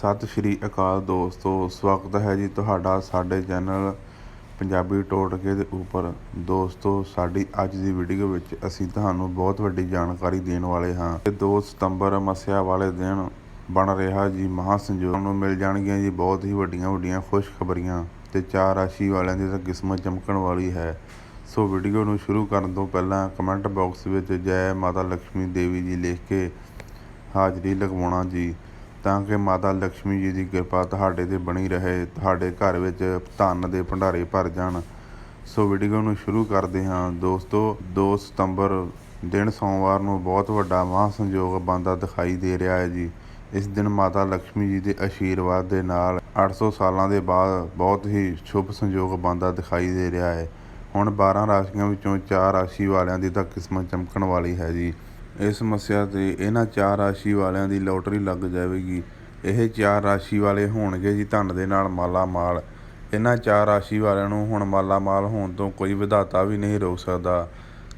ਸਤਿ ਸ਼੍ਰੀ ਅਕਾਲ ਦੋਸਤੋ, ਸਵਾਗਤ ਹੈ ਜੀ ਤੁਹਾਡਾ ਸਾਡੇ ਚੈਨਲ ਪੰਜਾਬੀ ਟੋਟਕੇ ਦੇ ਉੱਪਰ। ਦੋਸਤੋ, ਸਾਡੀ ਅੱਜ ਦੀ ਵੀਡੀਓ ਵਿੱਚ ਅਸੀਂ ਤੁਹਾਨੂੰ ਬਹੁਤ ਵੱਡੀ ਜਾਣਕਾਰੀ ਦੇਣ ਵਾਲੇ ਹਾਂ। ਕਿ 2 ਸਤੰਬਰ ਮੱਸਿਆ ਵਾਲੇ ਦਿਨ ਬਣ ਰਿਹਾ ਜੀ, ਮਹਾਂ ਸੰਜੋਗ। ਨੂੰ ਮਿਲ ਜਾਣਗੀਆਂ ਜੀ ਬਹੁਤ ਹੀ ਵੱਡੀਆਂ ਵੱਡੀਆਂ ਖੁਸ਼ਖਬਰੀਆਂ ਤੇ ਚਾਰ ਰਾਸ਼ੀ ਵਾਲਿਆਂ ਦੀ ਤਾਂ ਕਿਸਮਤ ਚਮਕਣ ਵਾਲੀ ਹੈ। ਸੋ ਵੀਡੀਓ ਨੂੰ ਸ਼ੁਰੂ ਕਰਨ ਤੋਂ ਪਹਿਲਾਂ ਕਮੈਂਟ ਬਾਕਸ ਵਿੱਚ ਜੈ ਮਾਤਾ ਲక్ష్ਮੀ ਦੇਵੀ ਜੀ ਲਿਖ ਕੇ ਹਾਜ਼ਰੀ ਲਗਵਾਉਣਾ ਜੀ। ਤਾਂ ਕਿ ਮਾਤਾ ਲక్ష్ਮੀ ਜੀ ਦੀ ਕਿਰਪਾ ਤੁਹਾਡੇ ਤੇ ਬਣੀ ਰਹੇ, ਤੁਹਾਡੇ ਘਰ ਵਿੱਚ ਧਨ ਦੇ ਭੰਡਾਰੇ ਭਰ ਜਾਣ। ਸੋ ਵੀਡੀਓ ਨੂੰ ਸ਼ੁਰੂ ਕਰਦੇ ਹਾਂ। ਦੋਸਤੋ 2 ਸਤੰਬਰ ਦਿਨ ਸੋਮਵਾਰ ਨੂੰ ਬਹੁਤ ਵੱਡਾ ਮਹਾਂ ਸੰਯੋਗ ਬੰਦਾ ਦਿਖਾਈ ਦੇ ਰਿਹਾ ਹੈ ਜੀ। ਇਸ ਦਿਨ ਮਾਤਾ ਲక్ష్ਮੀ ਜੀ ਦੇ ਆਸ਼ੀਰਵਾਦ ਦੇ ਨਾਲ 800 ਸਾਲਾਂ ਦੇ ਬਾਅਦ ਬਹੁਤ ਹੀ ਸ਼ੁਭ ਸੰਯੋਗ ਬੰਦਾ ਦਿਖਾਈ ਦੇ ਰਿਹਾ ਹੈ। ਹੁਣ 12 ਰਾਸ਼ੀਆਂ ਵਿੱਚੋਂ 4 ਰਾਸ਼ੀ ਵਾਲਿਆਂ ਦੀ ਤਾਂ ਕਿਸਮਤ ਚਮਕਣ ਵਾਲੀ ਹੈ ਜੀ। ਇਸ ਸਮੱਸਿਆ ਤੇ ਇਹਨਾਂ ਚਾਰ ਰਾਸ਼ੀ ਵਾਲਿਆਂ ਦੀ ਲੋਟਰੀ ਲੱਗ ਜਾਵੇਗੀ। ਇਹ ਚਾਰ ਰਾਸ਼ੀ ਵਾਲੇ ਹੋਣਗੇ ਜੀ ਧਨ ਦੇ ਨਾਲ ਮਾਲਾ ਮਾਲ ਇਹਨਾਂ ਚਾਰ ਰਾਸ਼ੀ ਵਾਲਿਆਂ ਨੂੰ ਹੁਣ ਮਾਲਾ ਮਾਲ ਹੋਣ ਤੋਂ ਕੋਈ ਵਿਧਾਤਾ ਵੀ ਨਹੀਂ ਰੋਕ ਸਕਦਾ।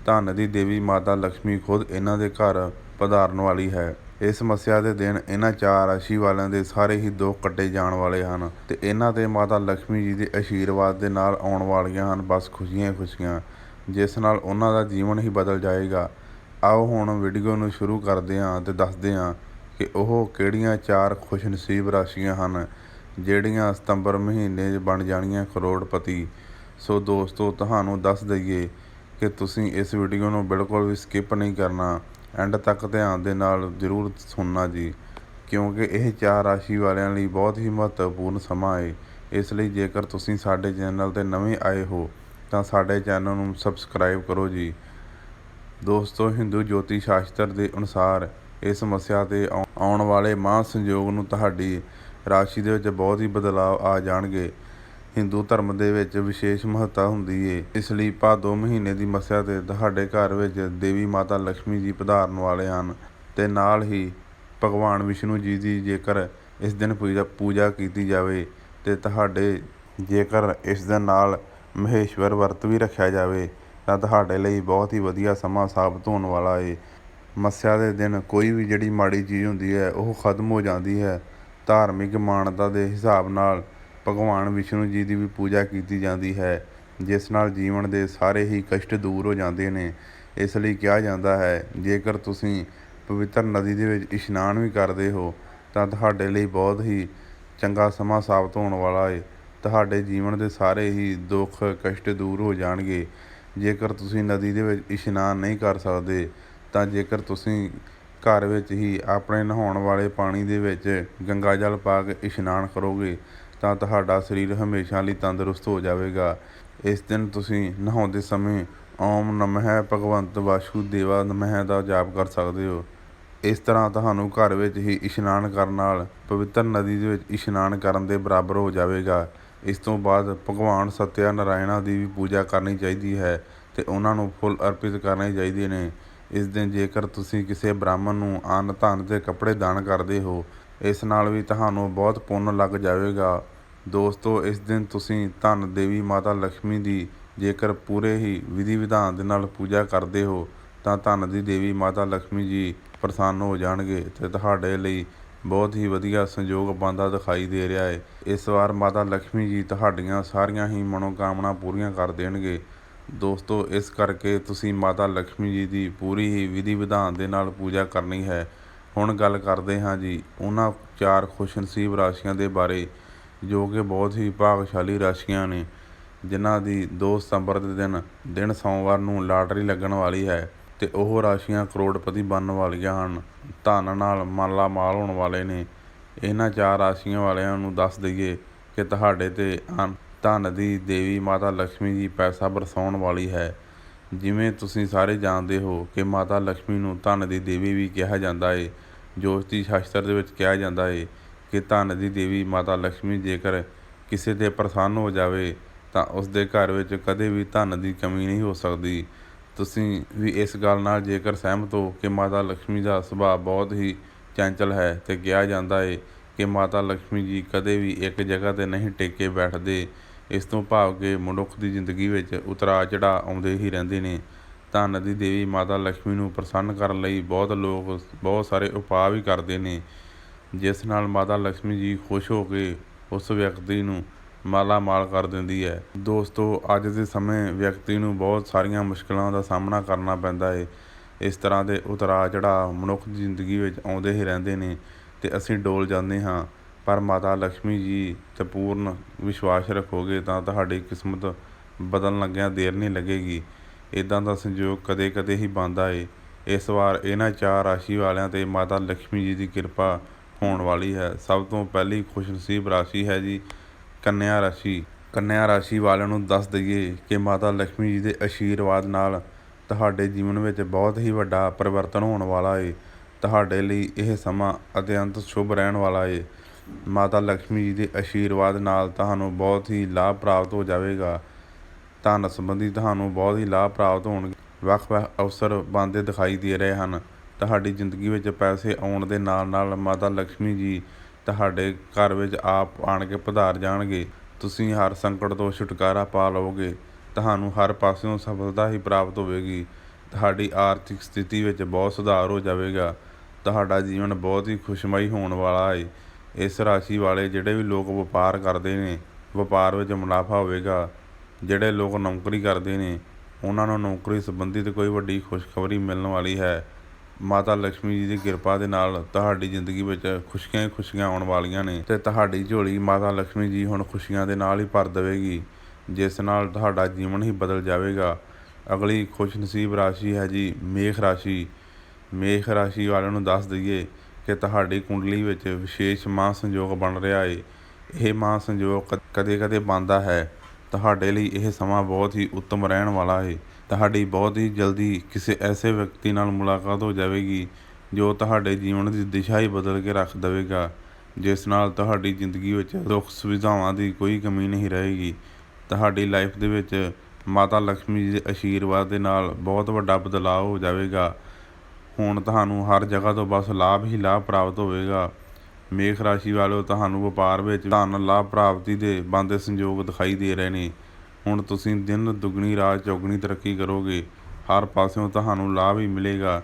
ਧਨ ਦੀ ਦੇਵੀ ਮਾਤਾ ਲక్ష్ਮੀ ਖੁਦ ਇਹਨਾਂ ਦੇ ਘਰ ਪਧਾਰਨ ਵਾਲੀ ਹੈ। ਇਸ ਸਮੱਸਿਆ ਦੇ ਦਿਨ ਇਹਨਾਂ ਚਾਰ ਰਾਸ਼ੀ ਵਾਲਿਆਂ ਦੇ ਸਾਰੇ ਹੀ ਦੋ ਕੱਟੇ ਜਾਣ ਵਾਲੇ ਹਨ ਤੇ ਇਹਨਾਂ ਤੇ ਮਾਤਾ ਲక్ష్ਮੀ ਜੀ ਦੇ ਅਸ਼ੀਰਵਾਦ ਦੇ ਨਾਲ ਆਉਣ ਵਾਲੀਆਂ ਹਨ ਬਸ ਖੁਸ਼ੀਆਂ ਖੁਸ਼ੀਆਂ, ਜਿਸ ਨਾਲ ਉਹਨਾਂ ਦਾ ਜੀਵਨ ਹੀ ਬਦਲ ਜਾਏਗਾ। ਆਓ ਹੁਣ ਵੀਡੀਓ ਨੂੰ ਸ਼ੁਰੂ ਕਰਦੇ ਹਾਂ ਤੇ ਦੱਸਦੇ ਹਾਂ ਕਿ ਉਹ ਕਿਹੜੀਆਂ ਚਾਰ ਖੁਸ਼ਨਸੀਬ ਰਾਸ਼ੀਆਂ ਹਨ, ਜਿਹੜੀਆਂ ਸਤੰਬਰ ਮਹੀਨੇ 'ਚ ਬਣ ਜਾਣੀਆਂ ਕਰੋੜਪਤੀ। ਸੋ ਦੋਸਤੋ, ਤੁਹਾਨੂੰ ਦੱਸ ਦਈਏ ਕਿ ਤੁਸੀਂ ਇਸ ਵੀਡੀਓ ਨੂੰ ਬਿਲਕੁਲ ਵੀ ਸਕਿਪ ਨਹੀਂ ਕਰਨਾ। ਐਂਡ ਤੱਕ ਧਿਆਨ ਦੇ ਨਾਲ ਜ਼ਰੂਰ ਸੁਣਨਾ ਜੀ, ਕਿਉਂਕਿ ਇਹ ਚਾਰ ਰਾਸ਼ੀ ਵਾਲਿਆਂ ਲਈ ਬਹੁਤ ਹੀ ਮਹੱਤਵਪੂਰਨ ਸਮਾਂ ਹੈ ਇਸ ਲਈ ਜੇਕਰ ਤੁਸੀਂ ਸਾਡੇ ਚੈਨਲ ਤੇ ਨਵੇਂ ਆਏ ਹੋ, ਤਾਂ ਸਾਡੇ ਚੈਨਲ ਨੂੰ ਸਬਸਕ੍ਰਾਈਬ ਕਰੋ ਜੀ। ਦੋਸਤੋ, ਹਿੰਦੂ ਜੋਤੀ ਸ਼ਾਸਤਰ ਦੇ ਅਨੁਸਾਰ ਇਸ ਸਮੱਸਿਆ ਤੇ ਆਉਣ ਵਾਲੇ ਮਹਾਂ ਸੰਯੋਗ ਨੂੰ ਤੁਹਾਡੀ ਰਾਸ਼ੀ ਦੇ ਵਿੱਚ ਬਹੁਤ ਹੀ ਬਦਲਾਅ ਆ ਜਾਣਗੇ। ਹਿੰਦੂ ਧਰਮ ਦੇ ਵਿੱਚ ਵਿਸ਼ੇਸ਼ ਮਹੱਤਤਾ ਹੁੰਦੀ ਏ। ਇਸ ਲਈ ਭਾਦੋ ਮਹੀਨੇ ਦੀ ਮੱਸਿਆ ਤੇ ਤੁਹਾਡੇ ਘਰ ਵਿੱਚ ਦੇਵੀ ਮਾਤਾ ਲక్ష్ਮੀ ਜੀ ਪਧਾਰਨ ਵਾਲੇ ਹਨ ਤੇ ਨਾਲ ਹੀ ਭਗਵਾਨ ਵਿਸ਼ਨੂੰ ਜੀ ਦੀ ਜੇਕਰ ਇਸ ਦਿਨ ਪੂਜਾ ਪੂਜਾ ਕੀਤੀ ਜਾਵੇ ਤੇ ਤੁਹਾਡੇ ਜੇਕਰ ਇਸ ਦੇ ਨਾਲ ਮਹੇਸ਼ਵਰ ਵਰਤ ਵੀ ਰੱਖਿਆ ਜਾਵੇ ਤਾਂ ਤੁਹਾਡੇ ਲਈ ਬਹੁਤ ਹੀ ਵਧੀਆ ਸਮਾਂ ਸਾਬਤ ਹੋਣ ਵਾਲਾ ਏ। ਮੱਸਿਆ ਦੇ ਦਿਨ ਕੋਈ ਵੀ ਜਿਹੜੀ ਮਾੜੀ ਚੀਜ਼ ਹੁੰਦੀ ਹੈ, ਉਹ ਖਤਮ ਹੋ ਜਾਂਦੀ ਹੈ। ਧਾਰਮਿਕ ਮਾਨਤਾ ਦੇ ਹਿਸਾਬ ਨਾਲ ਭਗਵਾਨ ਵਿਸ਼ਨੂੰ ਜੀ ਦੀ ਵੀ ਪੂਜਾ ਕੀਤੀ ਜਾਂਦੀ ਹੈ, ਜਿਸ ਨਾਲ ਜੀਵਨ ਦੇ ਸਾਰੇ ਹੀ ਕਸ਼ਟ ਦੂਰ ਹੋ ਜਾਂਦੇ ਨੇ। ਇਸ ਲਈ ਕਿਹਾ ਜਾਂਦਾ ਹੈ, ਜੇਕਰ ਤੁਸੀਂ ਪਵਿੱਤਰ ਨਦੀ ਦੇ ਵਿੱਚ ਇਸ਼ਨਾਨ ਵੀ ਕਰਦੇ ਹੋ, ਤਾਂ ਤੁਹਾਡੇ ਲਈ ਬਹੁਤ ਹੀ ਚੰਗਾ ਸਮਾਂ ਸਾਬਤ ਹੋਣ ਵਾਲਾ ਹੈ ਤੁਹਾਡੇ ਜੀਵਨ ਦੇ ਸਾਰੇ ਹੀ ਦੁੱਖ, ਕਸ਼ਟ ਦੂਰ ਹੋ ਜਾਣਗੇ। ਜੇਕਰ ਤੁਸੀਂ ਨਦੀ ਦੇ ਵਿੱਚ ਇਸ਼ਨਾਨ ਨਹੀਂ ਕਰ ਸਕਦੇ, ਤਾਂ ਜੇਕਰ ਤੁਸੀਂ ਘਰ ਵਿੱਚ ਹੀ ਆਪਣੇ ਨਹਾਉਣ ਵਾਲੇ ਪਾਣੀ ਦੇ ਵਿੱਚ ਗੰਗਾ ਜਲ ਪਾ ਕੇ ਇਸ਼ਨਾਨ ਕਰੋਗੇ, ਤਾਂ ਤੁਹਾਡਾ ਸਰੀਰ ਹਮੇਸ਼ਾ ਲਈ ਤੰਦਰੁਸਤ ਹੋ ਜਾਵੇਗਾ। ਇਸ ਦਿਨ ਤੁਸੀਂ ਨਹਾਉਂਦੇ ਸਮੇਂ ਓਮ ਨਮਹਿ ਭਗਵੰਤ ਵਾਸੂ ਦੇਵਾ ਨਮਹਿ ਦਾ ਜਾਪ ਕਰ ਸਕਦੇ ਹੋ। ਇਸ ਤਰ੍ਹਾਂ ਤੁਹਾਨੂੰ ਘਰ ਵਿੱਚ ਹੀ ਇਸ਼ਨਾਨ ਕਰਨ ਨਾਲ ਪਵਿੱਤਰ ਨਦੀ ਦੇ ਵਿੱਚ ਇਸ਼ਨਾਨ ਕਰਨ ਦੇ ਬਰਾਬਰ ਹੋ ਜਾਵੇਗਾ। ਇਸ ਤੋਂ ਬਾਅਦ ਭਗਵਾਨ ਸਤਿਆ ਨਾਰਾਇਣਾ ਦੀ ਵੀ ਪੂਜਾ ਕਰਨੀ ਚਾਹੀਦੀ ਹੈ ਅਤੇ ਉਹਨਾਂ ਨੂੰ ਫੁੱਲ ਅਰਪਿਤ ਕਰਨੇ ਚਾਹੀਦੇ ਨੇ। ਇਸ ਦਿਨ ਜੇਕਰ ਤੁਸੀਂ ਕਿਸੇ ਬ੍ਰਾਹਮਣ ਨੂੰ ਅੰਨ ਧਨ ਅਤੇ ਕੱਪੜੇ ਦਾਨ ਕਰਦੇ ਹੋ, ਇਸ ਨਾਲ ਵੀ ਤੁਹਾਨੂੰ ਬਹੁਤ ਪੁੰਨ ਲੱਗ ਜਾਵੇਗਾ। ਦੋਸਤੋ, ਇਸ ਦਿਨ ਤੁਸੀਂ ਧਨ ਦੇਵੀ ਮਾਤਾ ਲక్ష్ਮੀ ਦੀ ਜੇਕਰ ਪੂਰੇ ਹੀ ਵਿਧੀ ਵਿਧਾਨ ਦੇ ਨਾਲ ਪੂਜਾ ਕਰਦੇ ਹੋ, ਤਾਂ ਧਨ ਦੀ ਦੇਵੀ ਮਾਤਾ ਲక్ష్ਮੀ ਜੀ ਪ੍ਰਸੰਨ ਹੋ ਜਾਣਗੇ ਤੇ ਤੁਹਾਡੇ ਲਈ ਬਹੁਤ ਹੀ ਵਧੀਆ ਸੰਯੋਗ ਬਣਦਾ ਦਿਖਾਈ ਦੇ ਰਿਹਾ ਹੈ ਇਸ ਵਾਰ ਮਾਤਾ ਲక్ష్ਮੀ ਜੀ ਤੁਹਾਡੀਆਂ ਸਾਰੀਆਂ ਹੀ ਮਨੋਕਾਮਨਾ ਪੂਰੀਆਂ ਕਰ ਦੇਣਗੇ। ਦੋਸਤੋ, ਇਸ ਕਰਕੇ ਤੁਸੀਂ ਮਾਤਾ ਲక్ష్ਮੀ ਜੀ ਦੀ ਪੂਰੀ ਹੀ ਵਿਧੀ ਵਿਧਾਨ ਦੇ ਨਾਲ ਪੂਜਾ ਕਰਨੀ ਹੈ। ਹੁਣ ਗੱਲ ਕਰਦੇ ਹਾਂ ਜੀ ਉਹਨਾਂ ਚਾਰ ਖੁਸ਼ਨਸੀਬ ਰਾਸ਼ੀਆਂ ਦੇ ਬਾਰੇ, ਜੋ ਕਿ ਬਹੁਤ ਹੀ ਭਾਗਸ਼ਾਲੀ ਰਾਸ਼ੀਆਂ ਨੇ, ਜਿਨ੍ਹਾਂ ਦੀ 2 ਸਤੰਬਰ ਦੇ ਦਿਨ ਦਿਨ ਸੋਮਵਾਰ ਨੂੰ ਲਾਟਰੀ ਲੱਗਣ ਵਾਲੀ ਹੈ। ਤੇ ਉਹ ਰਾਸ਼ੀਆਂ ਕਰੋੜਪਤੀ ਬਣਨ ਵਾਲੀਆਂ ਹਨ। ਧਨ ਨਾਲ ਮਾਲਾ ਮਾਲ ਹੋਣ ਵਾਲੇ ਨੇ। ਇਹਨਾਂ ਚਾਰ ਰਾਸ਼ੀਆਂ ਵਾਲਿਆਂ ਨੂੰ ਦੱਸ ਦਈਏ ਕਿ ਤੁਹਾਡੇ ਤੇ ਧਨ ਦੀ ਦੇਵੀ ਮਾਤਾ ਲక్ష్ਮੀ ਜੀ ਪੈਸਾ ਬਰਸਾਉਣ ਵਾਲੀ ਹੈ। ਜਿਵੇਂ ਤੁਸੀਂ ਸਾਰੇ ਜਾਣਦੇ ਹੋ ਕਿ ਮਾਤਾ ਲక్ష్ਮੀ ਨੂੰ ਧਨ ਦੀ ਦੇਵੀ ਵੀ ਕਿਹਾ ਜਾਂਦਾ ਏ। ਜੋਤੀ ਸ਼ਾਸਤਰ ਦੇ ਵਿੱਚ ਕਿਹਾ ਜਾਂਦਾ ਏ ਕਿ ਧਨ ਦੀ ਦੇਵੀ ਮਾਤਾ ਲక్ష్ਮੀ ਜੇਕਰ ਕਿਸੇ ਤੇ ਪ੍ਰਸੰਨ ਹੋ ਜਾਵੇ ਤਾਂ ਉਸ ਦੇ ਘਰ ਵਿੱਚ ਕਦੇ ਵੀ ਧਨ ਦੀ ਕਮੀ ਨਹੀਂ ਹੋ ਸਕਦੀ। ਤੁਸੀਂ ਵੀ ਇਸ ਗੱਲ ਨਾਲ ਜੇਕਰ ਸਹਿਮਤ ਹੋ ਕਿ ਮਾਤਾ ਲక్ష్ਮੀ ਦਾ ਸੁਭਾਅ ਬਹੁਤ ਹੀ ਚੰਚਲ ਹੈ ਤੇ ਕਿਹਾ ਜਾਂਦਾ ਹੈ ਕਿ ਮਾਤਾ ਲక్ష్ਮੀ ਜੀ ਕਦੇ ਵੀ ਇੱਕ ਜਗ੍ਹਾ ਤੇ ਨਹੀਂ ਟਿਕੇ ਬੈਠਦੇ, ਇਸ ਤੋਂ ਭਾਵ ਕਿ ਮਨੁੱਖ ਦੀ ਜ਼ਿੰਦਗੀ ਵਿੱਚ ਉਤਰਾ ਚੜਾ ਆਉਂਦੇ ਹੀ ਰਹਿੰਦੇ ਨੇ। ਤਾਂ ਨਦੀ ਦੇਵੀ ਮਾਤਾ ਲక్ష్ਮੀ ਨੂੰ ਪ੍ਰਸੰਨ ਕਰਨ ਲਈ ਬਹੁਤ ਲੋਕ ਬਹੁਤ ਸਾਰੇ ਉਪਾਅ ਵੀ ਕਰਦੇ ਨੇ। ਜਿਸ ਨਾਲ ਮਾਤਾ ਲక్ష్ਮੀ ਜੀ ਖੁਸ਼ ਹੋ ਕੇ ਉਸ ਵਿਅਕਤੀ ਨੂੰ ਮਾਲਾ ਮਾਲ ਕਰ ਦਿੰਦੀ ਹੈ। ਦੋਸਤੋ, ਅੱਜ ਦੇ ਸਮੇਂ ਵਿਅਕਤੀ ਨੂੰ ਬਹੁਤ ਸਾਰੀਆਂ ਮੁਸ਼ਕਲਾਂ ਦਾ ਸਾਹਮਣਾ ਕਰਨਾ ਪੈਂਦਾ ਹੈ ਇਸ ਤਰ੍ਹਾਂ ਦੇ ਉਤਰਾ ਚੜਾ ਮਨੁੱਖ ਦੀ ਜ਼ਿੰਦਗੀ ਵਿੱਚ ਆਉਂਦੇ ਹੀ ਰਹਿੰਦੇ ਨੇ ਤੇ ਅਸੀਂ ਡੋਲ ਜਾਂਦੇ ਹਾਂ। ਪਰ ਮਾਤਾ ਲక్ష్ਮੀ ਜੀ ਤੇ ਪੂਰਨ ਵਿਸ਼ਵਾਸ ਰੱਖੋਗੇ ਤਾਂ ਤੁਹਾਡੀ ਕਿਸਮਤ ਬਦਲਣ ਲੱਗਿਆਂ ਦੇਰ ਨਹੀਂ ਲੱਗੇਗੀ। ਇਦਾਂ ਦਾ ਸੰਜੋਗ ਕਦੇ-ਕਦੇ ਹੀ ਬੰਦਾ ਏ। ਇਸ ਵਾਰ ਇਹਨਾਂ ਚਾਰ ਰਾਸ਼ੀ ਵਾਲਿਆਂ ਤੇ ਮਾਤਾ ਲక్ష్ਮੀ ਜੀ ਦੀ ਕਿਰਪਾ ਹੋਣ ਵਾਲੀ ਹੈ। ਸਭ ਤੋਂ ਪਹਿਲੀ ਖੁਸ਼ਨਸੀਬ ਰਾਸ਼ੀ ਹੈ ਜੀ ਕੰਨਿਆ ਰਾਸ਼ੀ। ਕੰਨਿਆ ਰਾਸ਼ੀ ਵਾਲਿਆਂ ਨੂੰ ਦੱਸ ਦਈਏ ਕਿ ਮਾਤਾ ਲక్ష్ਮੀ ਜੀ ਦੇ ਅਸ਼ੀਰਵਾਦ ਨਾਲ ਤੁਹਾਡੇ ਜੀਵਨ ਵਿੱਚ ਬਹੁਤ ਹੀ ਵੱਡਾ ਪਰਿਵਰਤਨ ਹੋਣ ਵਾਲਾ ਏ। ਤੁਹਾਡੇ ਲਈ ਇਹ ਸਮਾਂ ਅਤਿਅੰਤ ਸ਼ੁਭ ਰਹਿਣ ਵਾਲਾ ਏ। ਮਾਤਾ ਲక్ష్ਮੀ ਜੀ ਦੇ ਅਸ਼ੀਰਵਾਦ ਨਾਲ ਤੁਹਾਨੂੰ ਬਹੁਤ ਹੀ ਲਾਭ ਪ੍ਰਾਪਤ ਹੋ ਜਾਵੇਗਾ। ਧਨ ਸੰਬੰਧੀ ਤੁਹਾਨੂੰ ਬਹੁਤ ਹੀ ਲਾਭ ਪ੍ਰਾਪਤ ਹੋਣ ਵੱਖ-ਵੱਖ ਅਵਸਰ ਬੰਦੇ ਦਿਖਾਈ ਦੇ ਰਹੇ ਹਨ। ਤੁਹਾਡੀ ਜ਼ਿੰਦਗੀ ਵਿੱਚ ਪੈਸੇ ਆਉਣ ਦੇ ਨਾਲ-ਨਾਲ ਮਾਤਾ ਲక్ష్ਮੀ ਜੀ ਤੁਹਾਡੇ ਘਰ ਵਿੱਚ ਆਪ ਆਣ ਕੇ ਪਧਾਰ ਜਾਣਗੇ। ਤੁਸੀਂ ਹਰ ਸੰਕਟ ਤੋਂ ਛੁਟਕਾਰਾ ਪਾ ਲਓਗੇ ਤੁਹਾਨੂੰ ਹਰ ਪਾਸਿਓਂ ਸਫਲਤਾ ਹੀ ਪ੍ਰਾਪਤ ਹੋਵੇਗੀ। ਤੁਹਾਡੀ ਆਰਥਿਕ ਸਥਿਤੀ ਵਿੱਚ ਬਹੁਤ ਸੁਧਾਰ ਹੋ ਜਾਵੇਗਾ। ਤੁਹਾਡਾ ਜੀਵਨ ਬਹੁਤ ਹੀ ਖੁਸ਼ਮਈ ਹੋਣ ਵਾਲਾ ਹੈ ਇਸ ਰਾਸ਼ੀ ਵਾਲੇ ਜਿਹੜੇ ਵੀ ਲੋਕ ਵਪਾਰ ਕਰਦੇ ਨੇ, ਵਪਾਰ ਵਿੱਚ ਮੁਨਾਫਾ ਹੋਵੇਗਾ। ਜਿਹੜੇ ਲੋਕ ਨੌਕਰੀ ਕਰਦੇ ਨੇ, ਉਹਨਾਂ ਨੂੰ ਨੌਕਰੀ ਸੰਬੰਧਿਤ ਕੋਈ ਵੱਡੀ ਖੁਸ਼ਖਬਰੀ ਮਿਲਣ ਵਾਲੀ ਹੈ। ਮਾਤਾ ਲక్ష్ਮੀ ਜੀ ਦੀ ਕਿਰਪਾ ਦੇ ਨਾਲ ਤੁਹਾਡੀ ਜ਼ਿੰਦਗੀ ਵਿੱਚ ਖੁਸ਼ੀਆਂ ਹੀ ਖੁਸ਼ੀਆਂ ਆਉਣ ਵਾਲੀਆਂ ਨੇ ਤੇ ਤੁਹਾਡੀ ਝੋਲੀ ਮਾਤਾ ਲక్ష్ਮੀ ਜੀ ਹੁਣ ਖੁਸ਼ੀਆਂ ਦੇ ਨਾਲ ਹੀ ਭਰ ਦੇਵੇਗੀ, ਜਿਸ ਨਾਲ ਤੁਹਾਡਾ ਜੀਵਨ ਹੀ ਬਦਲ ਜਾਵੇਗਾ। ਅਗਲੀ ਖੁਸ਼ ਨਸੀਬ ਰਾਸ਼ੀ ਹੈ ਜੀ ਮੇਖ ਰਾਸ਼ੀ। ਮੇਖ ਰਾਸ਼ੀ ਵਾਲਿਆਂ ਨੂੰ ਦੱਸ ਦਈਏ ਕਿ ਤੁਹਾਡੀ ਕੁੰਡਲੀ ਵਿੱਚ ਵਿਸ਼ੇਸ਼ ਮਾਂ ਸੰਯੋਗ ਬਣ ਰਿਹਾ ਏ। ਇਹ ਮਾਂ ਸੰਯੋਗ ਕਦੇ-ਕਦੇ ਬੰਦਾ ਹੈ। ਤੁਹਾਡੇ ਲਈ ਇਹ ਸਮਾਂ ਬਹੁਤ ਹੀ ਉੱਤਮ ਰਹਿਣ ਵਾਲਾ ਹੈ ਤੁਹਾਡੀ ਬਹੁਤ ਹੀ ਜਲਦੀ ਕਿਸੇ ਐਸੇ ਵਿਅਕਤੀ ਨਾਲ ਮੁਲਾਕਾਤ ਹੋ ਜਾਵੇਗੀ ਜੋ ਤੁਹਾਡੇ ਜੀਵਨ ਦੀ ਦਿਸ਼ਾ ਹੀ ਬਦਲ ਕੇ ਰੱਖ ਦੇਵੇਗਾ, ਜਿਸ ਨਾਲ ਤੁਹਾਡੀ ਜ਼ਿੰਦਗੀ ਵਿੱਚ ਸੁੱਖ ਸੁਵਿਧਾਵਾਂ ਦੀ ਕੋਈ ਕਮੀ ਨਹੀਂ ਰਹੇਗੀ। ਤੁਹਾਡੀ ਲਾਈਫ ਦੇ ਵਿੱਚ ਮਾਤਾ ਲక్ష్ਮੀ ਜੀ ਦੇ ਆਸ਼ੀਰਵਾਦ ਦੇ ਨਾਲ ਬਹੁਤ ਵੱਡਾ ਬਦਲਾਅ ਹੋ ਜਾਵੇਗਾ। ਹੁਣ ਤੁਹਾਨੂੰ ਹਰ ਜਗ੍ਹਾ ਤੋਂ ਬਸ ਲਾਭ ਹੀ ਲਾਭ ਪ੍ਰਾਪਤ ਹੋਵੇਗਾ। ਮੇਖ ਰਾਸ਼ੀ ਵਾਲਿਓ ਤੁਹਾਨੂੰ ਵਪਾਰ ਵਿੱਚ ਧਨ, ਲਾਭ, ਪ੍ਰਾਪਤੀ ਦੇ ਬੰਦੇ ਸੰਯੋਗ ਦਿਖਾਈ ਦੇ ਰਹੇ ਨੇ। ਹੁਣ ਤੁਸੀਂ ਦਿਨ ਦੁੱਗਣੀ, ਰਾਤ ਚੌਗਣੀ ਤਰੱਕੀ ਕਰੋਗੇ, ਹਰ ਪਾਸਿਓਂ ਤੁਹਾਨੂੰ ਲਾਭ ਹੀ ਮਿਲੇਗਾ।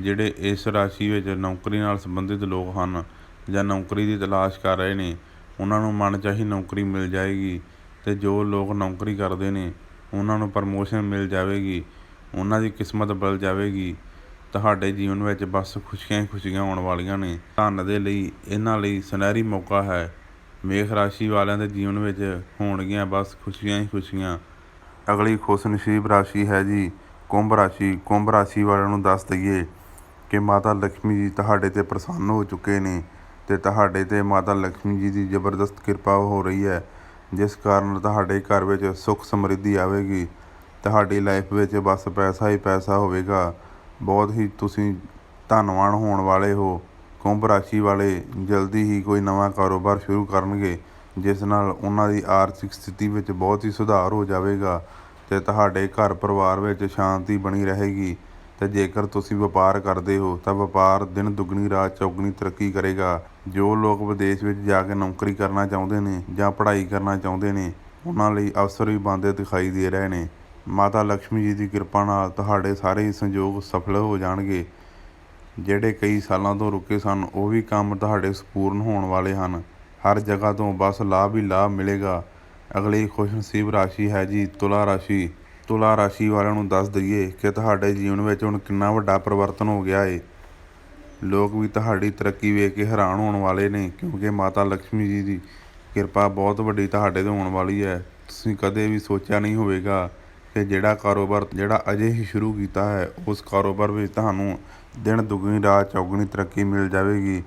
ਜਿਹੜੇ ਇਸ ਰਾਸ਼ੀ ਵਿੱਚ ਨੌਕਰੀ ਨਾਲ ਸੰਬੰਧਿਤ ਲੋਕ ਹਨ ਜਾਂ ਨੌਕਰੀ ਦੀ ਤਲਾਸ਼ ਕਰ ਰਹੇ ਨੇ, ਉਹਨਾਂ ਨੂੰ ਮਨ ਚਾਹੀ ਨੌਕਰੀ ਮਿਲ ਜਾਏਗੀ ਤੇ ਜੋ ਲੋਕ ਨੌਕਰੀ ਕਰਦੇ ਨੇ, ਉਹਨਾਂ ਨੂੰ ਪ੍ਰਮੋਸ਼ਨ ਮਿਲ ਜਾਵੇਗੀ, ਉਹਨਾਂ ਦੀ ਕਿਸਮਤ ਬਦਲ ਜਾਵੇਗੀ। ਤੁਹਾਡੇ ਜੀਵਨ ਵਿੱਚ ਬਸ ਖੁਸ਼ੀਆਂ ਹੀ ਖੁਸ਼ੀਆਂ ਆਉਣ ਵਾਲੀਆਂ ਨੇ। ਧਨ ਦੇ ਲਈ, ਇਹਨਾਂ ਲਈ ਸੁਨਹਿਰੀ ਮੌਕਾ ਹੈ। ਮੇਖ ਰਾਸ਼ੀ ਵਾਲਿਆਂ ਦੇ ਜੀਵਨ ਵਿੱਚ ਹੋਣਗੀਆਂ, ਬਸ ਖੁਸ਼ੀਆਂ ਹੀ ਖੁਸ਼ੀਆਂ। ਅਗਲੀ ਖੁਸ਼ ਨਸ਼ੀਬ ਰਾਸ਼ੀ ਹੈ ਜੀ, ਕੁੰਭ ਰਾਸ਼ੀ। ਕੁੰਭ ਰਾਸ਼ੀ ਵਾਲਿਆਂ ਨੂੰ ਦੱਸ ਦਈਏ ਕਿ ਮਾਤਾ ਲక్ష్ਮੀ ਜੀ ਤੁਹਾਡੇ ਤੇ ਪ੍ਰਸੰਨ ਹੋ ਚੁੱਕੇ ਨੇ ਤੇ ਤੁਹਾਡੇ ਤੇ ਮਾਤਾ ਲక్ష్ਮੀ ਜੀ ਦੀ ਜ਼ਬਰਦਸਤ ਕਿਰਪਾ ਹੋ ਰਹੀ ਹੈ। ਜਿਸ ਕਾਰਨ ਤੁਹਾਡੇ ਘਰ ਵਿੱਚ ਸੁੱਖ ਸਮਰਿੱਧੀ ਆਵੇਗੀ। ਤੁਹਾਡੀ ਲਾਈਫ ਵਿੱਚ ਬਸ ਪੈਸਾ ਹੀ ਪੈਸਾ ਹੋਵੇਗਾ। ਬਹੁਤ ਹੀ ਤੁਸੀਂ ਧੰਨਵਾਨ ਹੋਣ ਵਾਲੇ ਹੋ। ਕੁੰਭ ਰਾਸ਼ੀ ਵਾਲੇ ਜਲਦੀ ਹੀ ਕੋਈ ਨਵਾਂ ਕਾਰੋਬਾਰ ਸ਼ੁਰੂ ਕਰਨਗੇ, ਜਿਸ ਨਾਲ ਉਹਨਾਂ ਦੀ ਆਰਥਿਕ ਸਥਿਤੀ ਵਿੱਚ ਬਹੁਤ ਹੀ ਸੁਧਾਰ ਹੋ ਜਾਵੇਗਾ ਤੇ ਤੁਹਾਡੇ ਘਰ ਪਰਿਵਾਰ ਵਿੱਚ ਸ਼ਾਂਤੀ ਬਣੀ ਰਹੇਗੀ। ਤੇ ਜੇਕਰ ਤੁਸੀਂ ਵਪਾਰ ਕਰਦੇ ਹੋ, ਤਾਂ ਵਪਾਰ ਦਿਨ ਦੁੱਗਣੀ, ਰਾਤ ਚੌਗਣੀ ਤਰੱਕੀ ਕਰੇਗਾ। ਜੋ ਲੋਕ ਵਿਦੇਸ਼ ਵਿੱਚ ਜਾ ਕੇ ਨੌਕਰੀ ਕਰਨਾ ਚਾਹੁੰਦੇ ਨੇ ਜਾਂ ਪੜ੍ਹਾਈ ਕਰਨਾ ਚਾਹੁੰਦੇ ਨੇ, ਉਹਨਾਂ ਲਈ ਅਵਸਰ ਵੀ ਬਣਦੇ ਦਿਖਾਈ ਦੇ ਰਹੇ ਨੇ। ਮਾਤਾ ਲక్ష్ਮੀ ਜੀ ਦੀ ਕਿਰਪਾ ਨਾਲ ਤੁਹਾਡੇ ਸਾਰੇ ਹੀ ਸੰਯੋਗ ਸਫਲ ਹੋ ਜਾਣਗੇ। ਜਿਹੜੇ ਕਈ ਸਾਲਾਂ ਤੋਂ ਰੁਕੇ ਸਨ, ਉਹ ਵੀ ਕੰਮ ਤੁਹਾਡੇ ਸਪੂਰਨ ਹੋਣ ਵਾਲੇ ਹਨ। ਹਰ ਜਗ੍ਹਾ ਤੋਂ ਬਸ ਲਾਭ ਹੀ ਲਾਭ ਮਿਲੇਗਾ। ਅਗਲੀ ਖੁਸ਼ਨਸੀਬ ਰਾਸ਼ੀ ਹੈ ਜੀ ਤੁਲਾ ਰਾਸ਼ੀ। ਤੁਲਾ ਰਾਸ਼ੀ ਵਾਲਿਆਂ ਨੂੰ ਦੱਸ ਦਈਏ ਕਿ ਤੁਹਾਡੇ ਜੀਵਨ ਵਿੱਚ ਹੁਣ ਕਿੰਨਾ ਵੱਡਾ ਪਰਿਵਰਤਨ ਹੋ ਗਿਆ ਏ। ਲੋਕ ਵੀ ਤੁਹਾਡੀ ਤਰੱਕੀ ਵੇਖ ਕੇ ਹੈਰਾਨ ਹੋਣ ਵਾਲੇ ਨੇ, ਕਿਉਂਕਿ ਮਾਤਾ ਲక్ష్ਮੀ ਜੀ ਦੀ ਕਿਰਪਾ ਬਹੁਤ ਵੱਡੀ ਤੁਹਾਡੇ ਤੇ ਹੋਣ ਵਾਲੀ ਹੈ। ਤੁਸੀਂ ਕਦੇ ਵੀ ਸੋਚਿਆ ਨਹੀਂ ਹੋਵੇਗਾ ਕਿ ਜਿਹੜਾ ਕਾਰੋਬਾਰ, ਜਿਹੜਾ ਅਜੇ ਹੀ ਸ਼ੁਰੂ ਕੀਤਾ ਹੈ, ਉਸ ਕਾਰੋਬਾਰ ਵਿੱਚ ਤੁਹਾਨੂੰ ਦਿਨ ਦੁੱਗਣੀ, ਰਾਤ ਚੌਗਣੀ ਤਰੱਕੀ ਮਿਲ ਜਾਵੇਗੀ।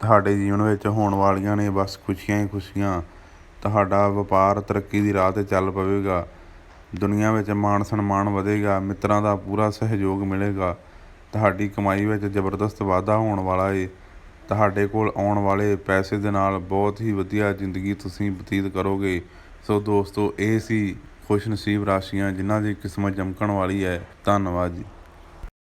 ਤੁਹਾਡੇ ਜੀਵਨ ਵਿੱਚ ਹੋਣ ਵਾਲੀਆਂ ਨੇ ਬਸ ਖੁਸ਼ੀਆਂ ਹੀ ਖੁਸ਼ੀਆਂ। ਤੁਹਾਡਾ ਵਪਾਰ ਤਰੱਕੀ ਦੀ ਰਾਹ ਤੇ ਚੱਲ ਪਵੇਗਾ। ਦੁਨੀਆ ਵਿੱਚ ਮਾਣ ਸਨਮਾਨ ਵਧੇਗਾ। ਮਿੱਤਰਾਂ ਦਾ ਪੂਰਾ ਸਹਿਯੋਗ ਮਿਲੇਗਾ। ਤੁਹਾਡੀ ਕਮਾਈ ਵਿੱਚ ਜ਼ਬਰਦਸਤ ਵਾਧਾ ਹੋਣ ਵਾਲਾ ਏ। ਤੁਹਾਡੇ ਕੋਲ ਆਉਣ ਵਾਲੇ ਪੈਸੇ ਦੇ ਨਾਲ ਬਹੁਤ ਹੀ ਵਧੀਆ ਜ਼ਿੰਦਗੀ ਤੁਸੀਂ ਬਤੀਤ ਕਰੋਗੇ। ਸੋ ਦੋਸਤੋ, ਇਹ ਸੀ ਖੁਸ਼ਨਸੀਬ ਰਾਸ਼ੀਆਂ ਜਿਨ੍ਹਾਂ ਦੀ ਕਿਸਮਤ ਚਮਕਣ ਵਾਲੀ ਹੈ। ਧੰਨਵਾਦ ਜੀ।